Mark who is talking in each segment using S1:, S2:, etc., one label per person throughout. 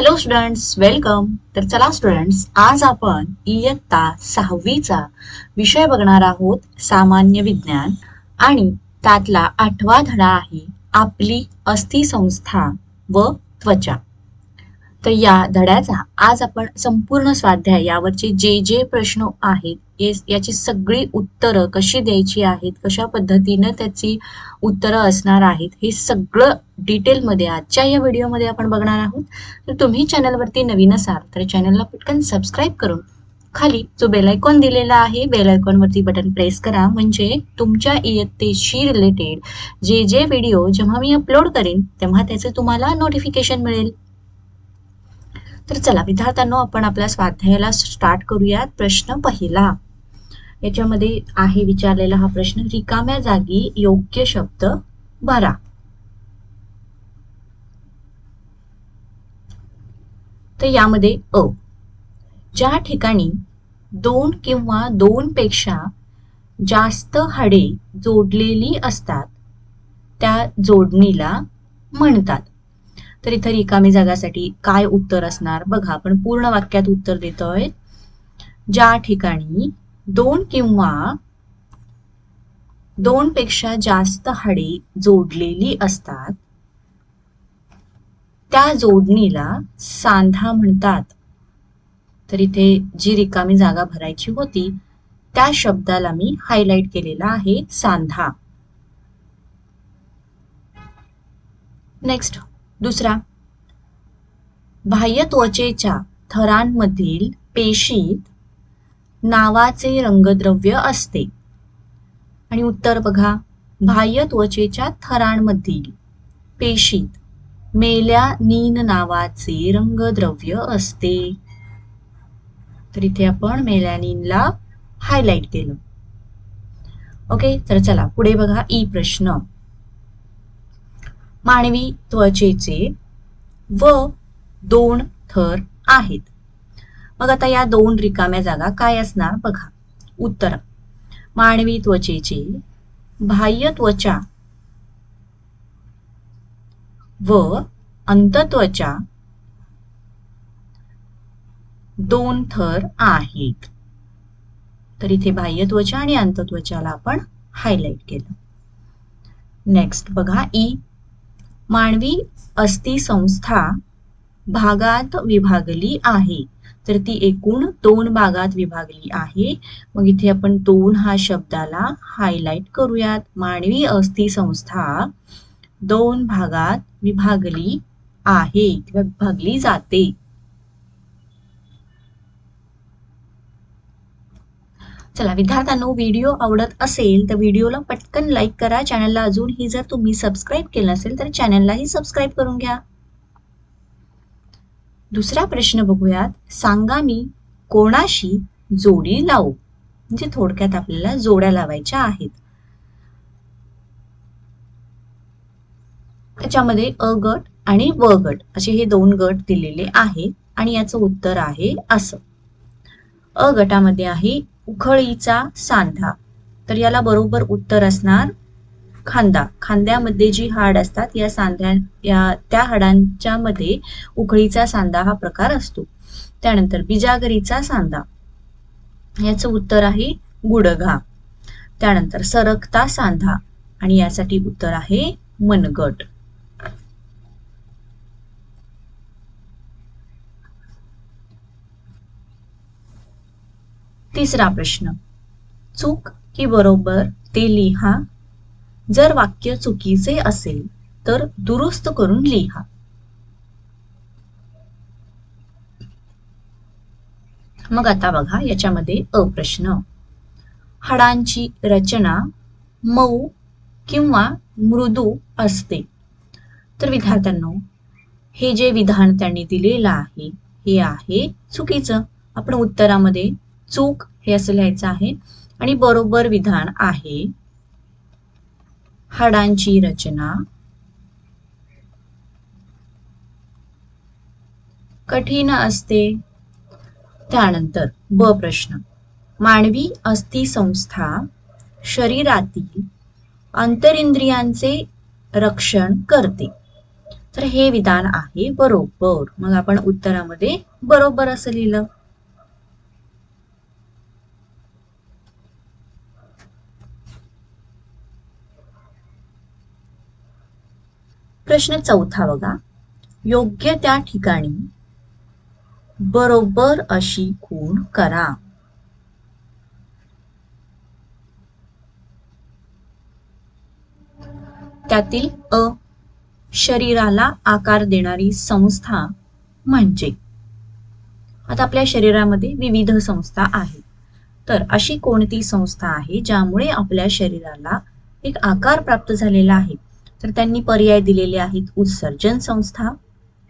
S1: Hello students welcome तर चला students आज आपण इयत्ता सहावीचा विषय बघणार आहोत सामान्य विज्ञान. आणि त्यातला आठवा धडा आहे आपली अस्थिसंस्था व त्वचा. तर या धड्याचा आज आपण संपूर्ण स्वाध्याय यावरचे जे जे प्रश्न आहेत याची सगळी उत्तरं कशी द्यायची आहेत कशा पद्धतीनं त्याची उत्तरं असणार आहेत हे सगळं डिटेलमध्ये आजच्या या व्हिडिओमध्ये आपण बघणार आहोत. तर तुम्ही चॅनलवरती नवीन असाल तर चॅनलला पटकन सबस्क्राईब करून खाली जो बेलायकॉन दिलेला आहे बेलायकॉनवरती बटन प्रेस करा. म्हणजे तुमच्या इयत्तेशी रिलेटेड जे जे व्हिडिओ जेव्हा मी अपलोड करेन तेव्हा त्याचे तुम्हाला नोटिफिकेशन मिळेल. तर चला विद्यार्थ्यांनो आपण आपल्या स्वाध्यायाला स्टार्ट करूयात. प्रश्न पहिला. याच्यामध्ये आहे विचारलेला हा प्रश्न रिकाम्या जागी योग्य शब्द भरा तर यामध्ये अ. ज्या ठिकाणी दोन किंवा दोन पेक्षा जास्त हाडे जोडलेली असतात त्या जोडणीला म्हणतात. तर इथं रिकामी जागासाठी काय उत्तर असणार? बघा आपण पूर्ण वाक्यात उत्तर देतोय. ज्या ठिकाणी दोन किंवा दोन पेक्षा जास्त हाडे जोडलेली असतात त्या जोडणीला सांधा म्हणतात. तर इथे जी रिकामी जागा भरायची होती त्या शब्दाला मी हायलाइट केलेला आहे सांधा. नेक्स्ट दुसरा बाह्य त्वचेच्या थरांमधील पेशीत नावाचे रंगद्रव्य असते. आणि उत्तर बघा बाह्य त्वचेच्या थरांमधील पेशीत मेल्यानीन नावाचे रंगद्रव्य असते. तर इथे आपण मेलॅनिनला हायलाइट केलं. ओके तर चला पुढे बघा ई प्रश्न. मानवी त्वचेचे व दोन थर आहेत. मग आता या दोन रिकाम्या जागा काय असणार? बघा. उत्तर. मानवी त्वचेचे बाह्य त्वचा व अंतत्वचा दोन थर आहेत. तर इथे बाह्य त्वचा आणि अंतत्वचाला आपण हायलाइट केलं. नेक्स्ट बघा ई मानवी अस्थिसंस्था भागात विभागली आहे. तर ती एकूण दोन भागात विभागली आहे. मग इथे आपण दोन हा शब्दाला हायलाइट करूयात. मानवी अस्थिसंस्था दोन भागात विभागली आहे किंवा विभागली जाते. चला विद्यार्थ्यांनो व्हिडिओ आवडत असेल तर व्हिडिओला पटकन लाईक करा. चॅनलला अजूनही जर तुम्ही सबस्क्राईब केलं असेल तर चॅनललाही सबस्क्राईब करून घ्या. दुसरा प्रश्न बघूयात. सांगा मी कोणाशी जोडी लावू? म्हणजे थोडक्यात आपल्याला जोड्या लावायच्या आहेत. त्याच्यामध्ये अ गट आणि व गट असे हे दोन गट दिलेले आहेत आणि याचं उत्तर आहे असं. अ गटामध्ये आहे उखळीचा सांधा. तर याला बरोबर उत्तर असणार खांदा. खांद्यामध्ये जी हाड असतात या सांध्या या त्या हाडांच्या मध्ये उखळीचा सांधा हा प्रकार असतो. त्यानंतर बिजागरीचा सांधा. याचं उत्तर आहे गुडघा. त्यानंतर सरकता सांधा. आणि यासाठी उत्तर आहे मनगट. तिसरा प्रश्न. चूक की बरोबर ते लिहा. जर वाक्य चुकीचे असेल तर दुरुस्त करून लिहा. मग आता बघा याच्यामध्ये अप्रश्न हाडांची रचना मऊ किंवा मृदू असते. तर विद्यार्थ्यांनो हे जे विधान त्यांनी दिलेलं आहे हे आहे चुकीचं. आपण उत्तरामध्ये चूक हे असं लिहायचं आहे. आणि बरोबर विधान आहे. हाडांची रचना. कठीण असते. त्यानंतर ब प्रश्न. मानवी अस्थिसंस्था शरीरातील अंतरिंद्रियांचे रक्षण करते. तर हे विधान आहे बरोबर. मग आपण उत्तरामध्ये बरोबर असं लिहिलं. प्रश्न चौथा बघा. योग्य त्या ठिकाणी बरोबर अशी खूण करा. त्यातील अ शरीराला आकार देणारी संस्था म्हणजे? आता आपल्या शरीरामध्ये विविध संस्था आहेत. तर अशी कोणती संस्था आहे ज्यामुळे आपल्या शरीराला एक आकार प्राप्त झालेला आहे? तर त्यांनी पर्याय दिलेले आहेत. उत्सर्जन संस्था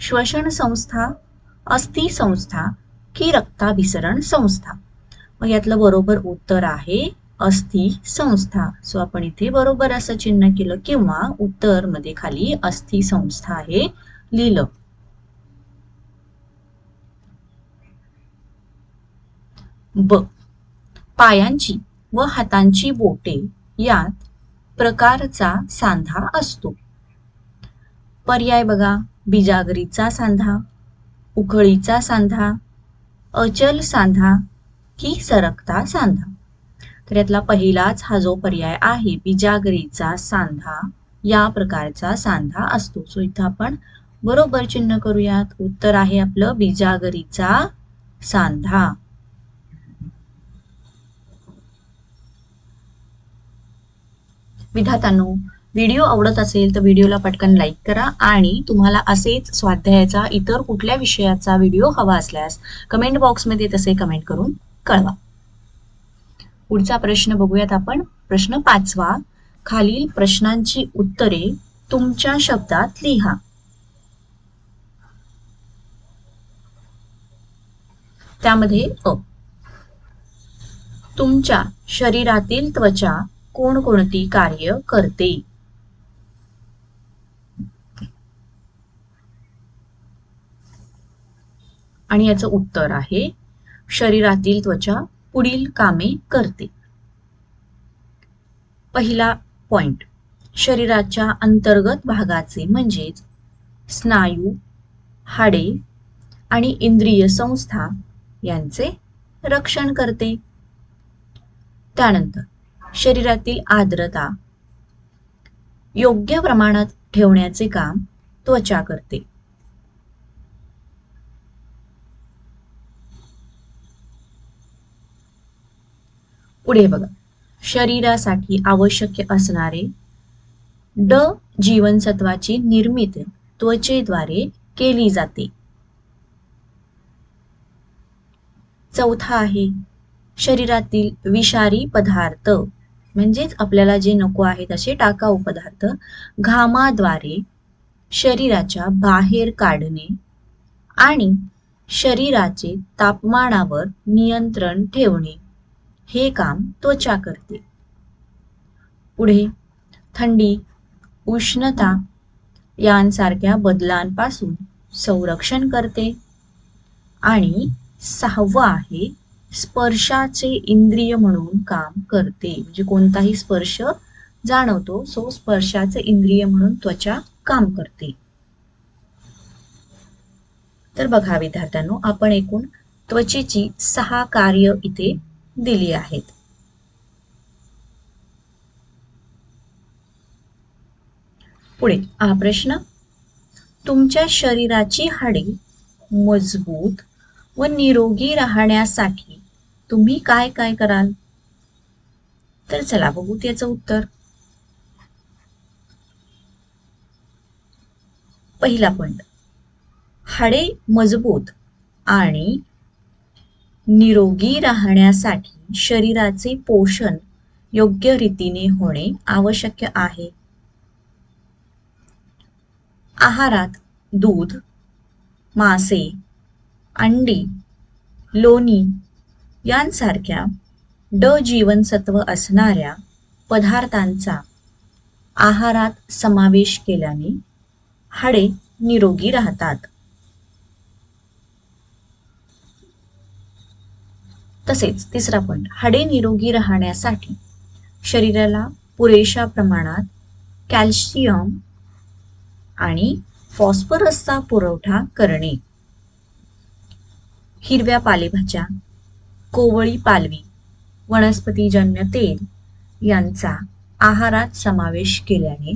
S1: श्वसन संस्था अस्थि संस्था की रक्ताभिसरण संस्था. मग यातलं बरोबर उत्तर आहे अस्थि संस्था. सो आपण इथे बरोबर असं चिन्ह केलं किंवा उत्तरमध्ये खाली अस्थि संस्था हे लिहिलं. ब. पायांची व हातांची बोटे यात प्रकारचा सांधा असतो. पर्याय बघा. बिजागरीचा सांधा उखळीचा सांधा अचल सांधा की सरकता सांधा. तर यातला पहिलाच हा जो पर्याय आहे बिजागरीचा सांधा या प्रकारचा सांधा असतो. सो इथं आपण बरोबर चिन्ह करूयात. उत्तर आहे आपलं बिजागरीचा सांधा. विधातांनो व्हिडिओ आवडत असेल तर व्हिडिओला पटकन लाईक करा आणि तुम्हाला असेच स्वाध्यायाचा इतर कुठल्या विषयाचा व्हिडिओ हवा असल्यास कमेंट बॉक्समध्ये तसे कमेंट करून कळवा. पुढचा प्रश्न बघूयात आपण. प्रश्न पाचवा खालील प्रश्नांची उत्तरे तुमच्या शब्दात लिहा. त्यामध्ये अ. तुमच्या शरीरातील त्वचा कोणकोणती कार्य करते? आणि याचं उत्तर आहे शरीरातील त्वचा पुढील कामे करते. पहिला पॉइंट शरीराच्या अंतर्गत भागाचे म्हणजेच स्नायू हाडे आणि इंद्रिय संस्था यांचे रक्षण करते. त्यानंतर शरीरातील आर्द्रता. योग्य प्रमाणात ठेवण्याचे काम त्वचा करते. पुढे बघा. शरीरासाठी आवश्यक असणारे ड जीवनसत्वाची निर्मिती त्वचेद्वारे केली जाते. चौथा आहे. शरीरातील विषारी पदार्थ. म्हणजेच आपल्याला जे नको आहेत असे टाकाऊ पदार्थ घामाद्वारे शरीराच्या बाहेर काढणे आणि शरीराचे तापमानावर नियंत्रण ठेवणे हे काम त्वचा करते. पुढे थंडी उष्णता यांसारख्या बदलांपासून संरक्षण करते आणि सहावं आहे स्पर्शाचे इंद्रिय म्हणून काम करते. म्हणजे कोणताही स्पर्श जाणवतो सो स्पर्शाचे इंद्रिय म्हणून त्वचा काम करते. तर बघा विद्यार्थ्यांनो आपण एकूण त्वचेची सहा कार्य इथे दिली आहेत. पुढे हा प्रश्न. तुमच्या शरीराची हाडे मजबूत व निरोगी राहण्यासाठी तुम्ही काय काय कराल? तर चला बघू त्याचं उत्तर. पहिला पॉइंट हाडे मजबूत आणि निरोगी राहण्यासाठी शरीराचे पोषण योग्य रीतीने होणे आवश्यक आहे. आहारात दूध मासे अंडी लोणी यांसारख्या ड जीवनसत्व असणाऱ्या पदार्थांचा आहारात समावेश केल्याने हाडे निरोगी राहतात. तसेच तिसरा पॉइंट हाडे निरोगी राहण्यासाठी शरीराला पुरेशा प्रमाणात कॅल्शियम आणि फॉस्फरसचा पुरवठा करणे. हिरव्या पालेभाज्या कोवळी पालवी वनस्पतीजन्य तेल यांचा आहारात समावेश केल्याने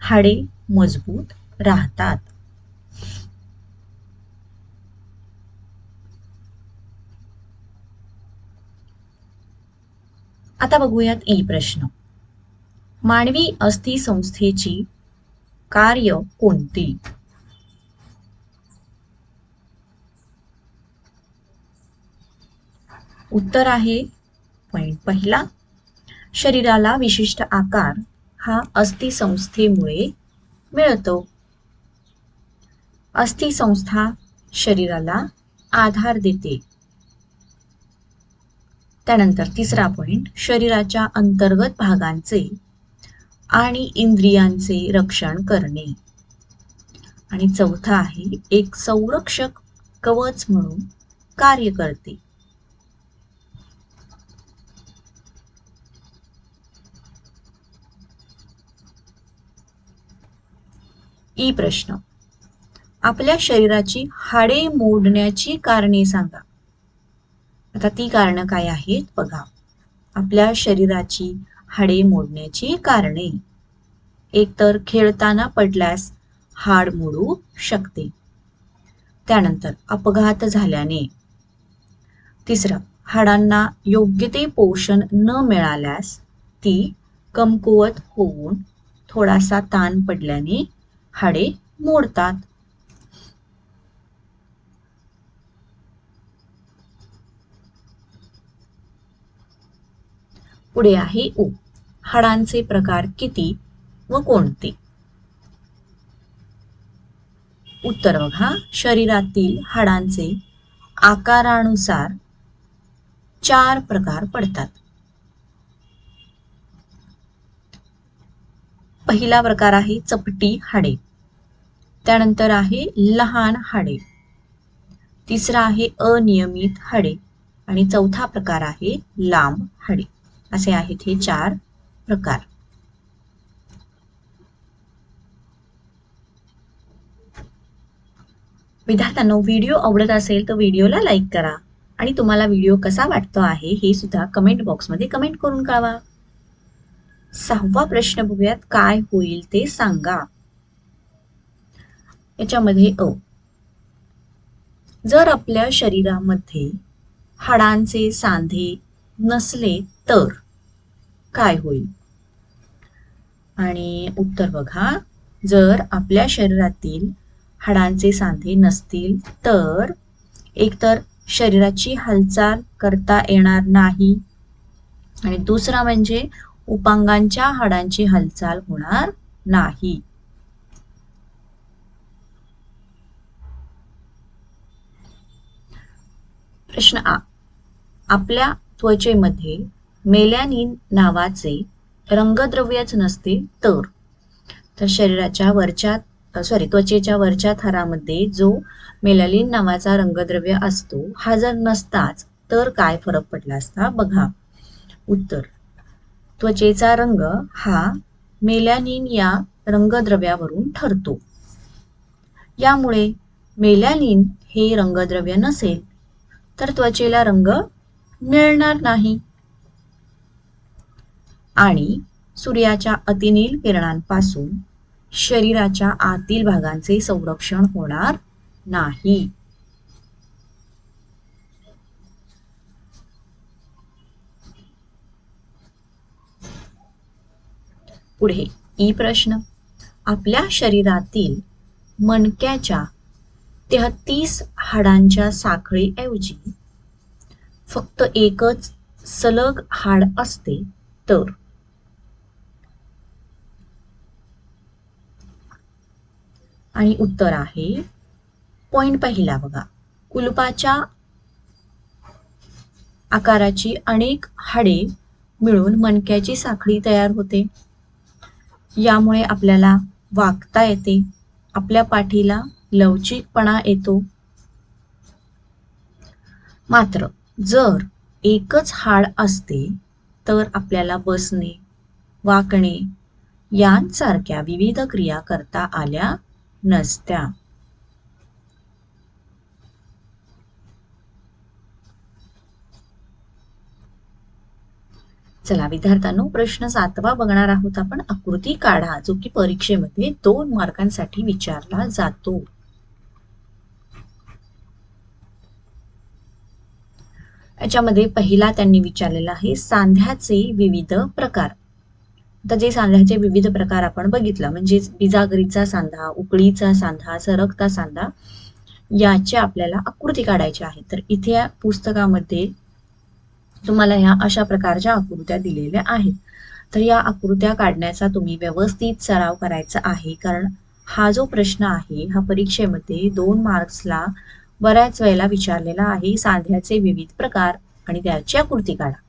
S1: हाडे मजबूत राहतात. आता बघूयात ई प्रश्न. मानवी अस्थि संस्थेची कार्य कोणती? उत्तर आहे. पॉइंट पहिला. शरीराला विशिष्ट आकार हा अस्थिसंस्थेमुळे मिळतो. अस्थिसंस्था शरीराला आधार देते. त्यानंतर तिसरा पॉइंट शरीराच्या अंतर्गत भागांचे आणि इंद्रियांचे रक्षण करणे. आणि चौथा आहे एक संरक्षक कवच म्हणून कार्य करते. ई प्रश्न. आपल्या शरीराची हाडे मोडण्याची कारणे सांगा. आता ती कारणं काय आहेत बघा. आपल्या शरीराची हाडे मोडण्याची कारणे. एकतर खेळताना पडल्यास हाड मोडू शकते. त्यानंतर अपघात झाल्याने. तिसरं हाडांना योग्य ते पोषण न मिळाल्यास ती कमकुवत होऊन थोडासा ताण पडल्याने हाडे मोडतात. पुढे आहे उ. हाडांचे प्रकार किती व कोणते? उत्तर बघा. शरीरातील हाडांचे आकारानुसार चार प्रकार पडतात. पहिला प्रकार आहे चपटी हाडे. त्यानंतर आहे लहान हाडे. तिसरा आहे अनियमित हाडे. आणि चौथा प्रकार आहे लांब हाडे. असे आहेत हे चार प्रकार. विद्यार्थ्यांनो व्हिडिओ आवडत असेल तर व्हिडिओला लाईक करा. आणि तुम्हाला व्हिडिओ कसा वाटतो आहे हे सुद्धा कमेंट बॉक्समध्ये कमेंट करून कळवा. सहावा प्रश्न बघूयात. काय होईल ते सांगा. याच्यामध्ये अ. जर आपल्या शरीरामध्ये हाडांचे सांधे नसले तर काय होईल? आणि उत्तर बघा. जर आपल्या शरीरातील हाडांचे सांधे नसतील तर एकतर शरीराची हालचाल करता येणार नाही. आणि दुसरा म्हणजे उपांगांच्या हाडांची हालचाल होणार नाही. प्रश्न आ. आपल्या त्वचेमध्ये मेलॅनिन नावाचे रंगद्रव्यच नसते तर. तर शरीराच्या वरच्या सॉरी त्वचेच्या वरच्या थरामध्ये जो मेलॅलिन नावाचा रंगद्रव्य असतो हा जर नसताच तर काय फरक पडला असता? बघा. उत्तर. त्वचेचा रंग हा मेलॅनिन या रंगद्रव्यावरून ठरतो. यामुळे मेलॅनिन हे रंगद्रव्य नसेल तर त्वचेला रंग मिळणार नाही. आणि सूर्याच्या अतिनील किरणांपासून शरीराच्या आतील भागांचे संरक्षण होणार नाही. पुढे. ई प्रश्न. आपल्या शरीरातील मणक्याच्या तेहतीस हाडांच्या साखळीऐवजी फक्त एकच सलग हाड असते तर? आणि उत्तर आहे पॉइंट पहिला बघा. कुलपाच्या आकाराची अनेक हाडे मिळून मणक्याची साखळी तयार होते. यामुळे आपल्याला वागता येते. आपल्या पाठीला लवचिकपणा येतो. मात्र जर एकच हाड असते तर आपल्याला बसणे वाकणे यांसारख्या विविध क्रिया करता आल्या नसत्या. चला विद्यार्थ्यांनो प्रश्न सातवा बघणार आहोत आपण. आकृती काढा जो की परीक्षेमध्ये दोन मार्कांसाठी विचारला जातो. याच्यामध्ये पहिला त्यांनी विचारलेला आहे सांध्याचे विविध प्रकार. आता जे सांध्याचे विविध प्रकार आपण बघितला म्हणजेच बिजागरीचा सांधा उकळीचा सांधा सरकता सांधा याचे आपल्याला आकृती काढायची आहे. तर इथे या पुस्तकामध्ये तुम्हाला ह्या अशा प्रकारच्या आकृत्या दिलेल्या आहेत. तर या आकृत्या काढण्याचा तुम्ही व्यवस्थित सराव करायचा आहे. कारण हा जो प्रश्न आहे हा परीक्षेमध्ये दोन मार्क्सला बऱ्याच वेळेला विचारलेला आहे. सांध्याचे विविध प्रकार आणि त्याची आकृती काढा.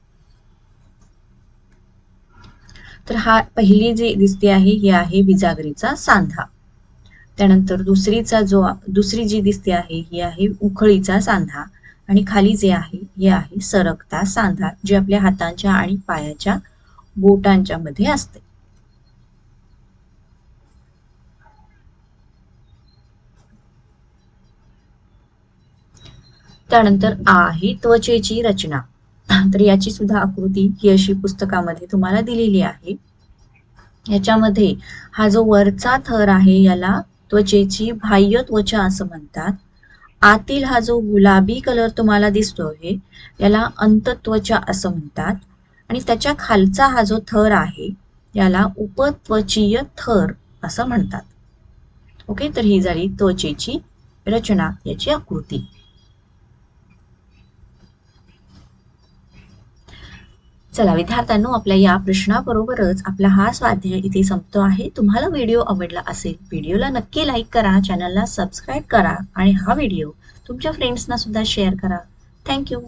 S1: तर हा पहिली जी दिसते आहे ही आहे बिजागरीचा सांधा. त्यानंतर दुसरीचा जो दुसरी जी दिसते आहे ही आहे उखळीचा सांधा. आणि खाली जे आहे हे आहे सरकता सांधा जे आपल्या हातांच्या आणि पायाच्या बोटांच्या मध्ये असते. त्यानंतर आ आहे त्वचेची रचना. तर याची सुद्धा आकृती ही अशी पुस्तकामध्ये तुम्हाला दिलेली आहे. याच्यामध्ये हा जो वरचा थर आहे याला त्वचेची बाह्य त्वचा असं म्हणतात. आतील हा जो गुलाबी कलर तुम्हाला दिसतोय याला अंतत्वचा असं म्हणतात. आणि त्याच्या खालचा हा जो थर आहे याला उपत्वचीय थर असं म्हणतात. ओके तर ही झाली त्वचेची रचना याची आकृती. चला विद्यार्थ्यांनो आपल्या या प्रश्नाबरोबरच आपला हा स्वाध्याय इथे संपतो आहे. तुम्हाला व्हिडिओ आवडला असेल व्हिडिओला नक्की लाईक करा चॅनलला सबस्क्राईब करा आणि हा व्हिडिओ तुमच्या फ्रेंड्सना सुद्धा शेअर करा. थँक्यू